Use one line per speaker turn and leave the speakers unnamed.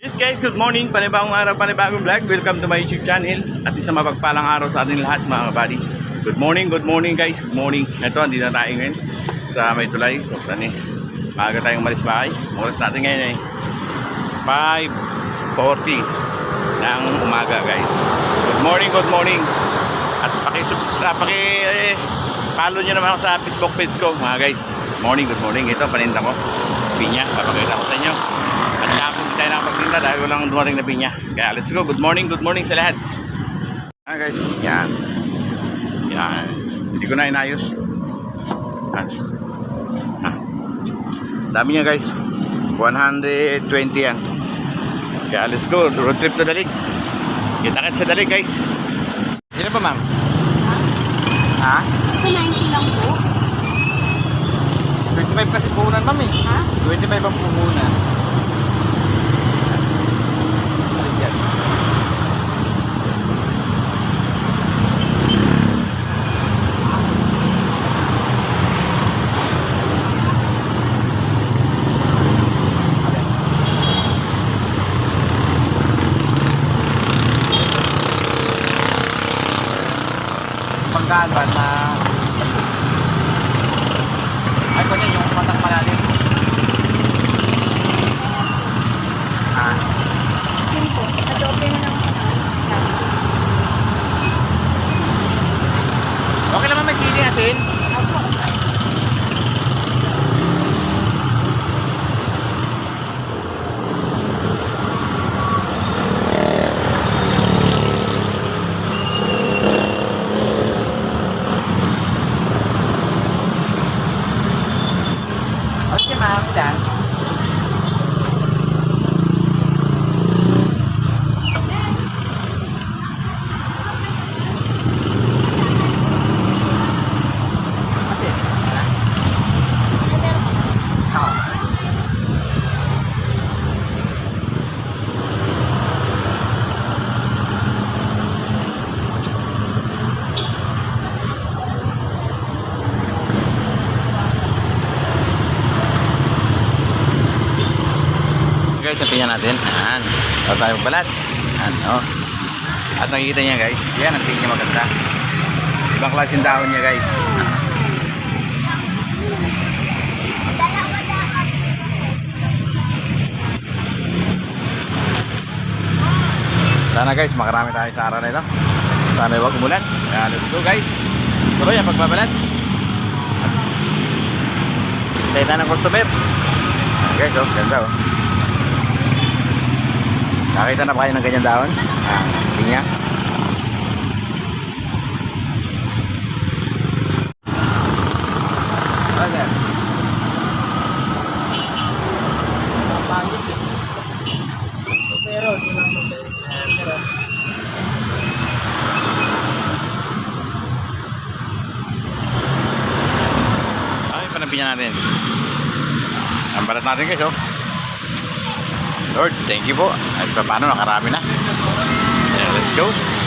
Yes guys, good morning. Panibagong araw, panibagong vlog. Welcome to my YouTube channel. At isang mapagpalang araw sa ating lahat mga kabady. Good morning, good morning guys. Good morning. Ito, andito na tayo ngayon sa may tulay. Kung saan eh. Maaga tayong malis bahay. Oras natin ngayon eh. 5.40 ng umaga guys. Good morning, good morning. At paki, sa, paki eh, follow nyo naman ako sa Facebook page ko mga guys. Morning, good morning. Ito, paninda ko. Pinya, papakita ko sa inyo. At hindi tayo nakapagtinda dahil walang dumating na pinya. Kaya let's go. Good morning, good morning sa lahat. Ah guys, yan. Yan. Hindi ko na inayos. Ah. Ah. Dami niya guys. 120 yan. Kaya let's go. Road trip to Dalig. Kita-kit sa Dalig guys. Sino pa ma'am? Ha?
90 lang po.
25 kasi puhunan ma'am eh.
Ha?
25 ang puhunan. Yan. Pagkaan ba na ay ko yung patak malalim. Ah,
Yun po. Adobe na lang po na. Tapos.
okay naman may sili asin.
Ako.
Okay guys, sabihin natin. Ayan. Ito tayo balat. Ayan, oh. At nakikita niya guys, yan ang niya maganda. Ibang klase yung dahon niya guys. Sana guys, makarami tayo sa araw na ito. Sana huwag umulan. Kaya let's go guys. Tuloy ang pagbabalat. Tayo tayo ng customer. Ayan, guys, oh, ganda oh. Nakita na ba kayo ng ganyan dahon? Ah, pinya. Okay.
Pero.
Ay, panapinya natin. Ang balat natin guys, oh. Lord, thank you po. Ay, paano, nakarami na. Yeah, let's go.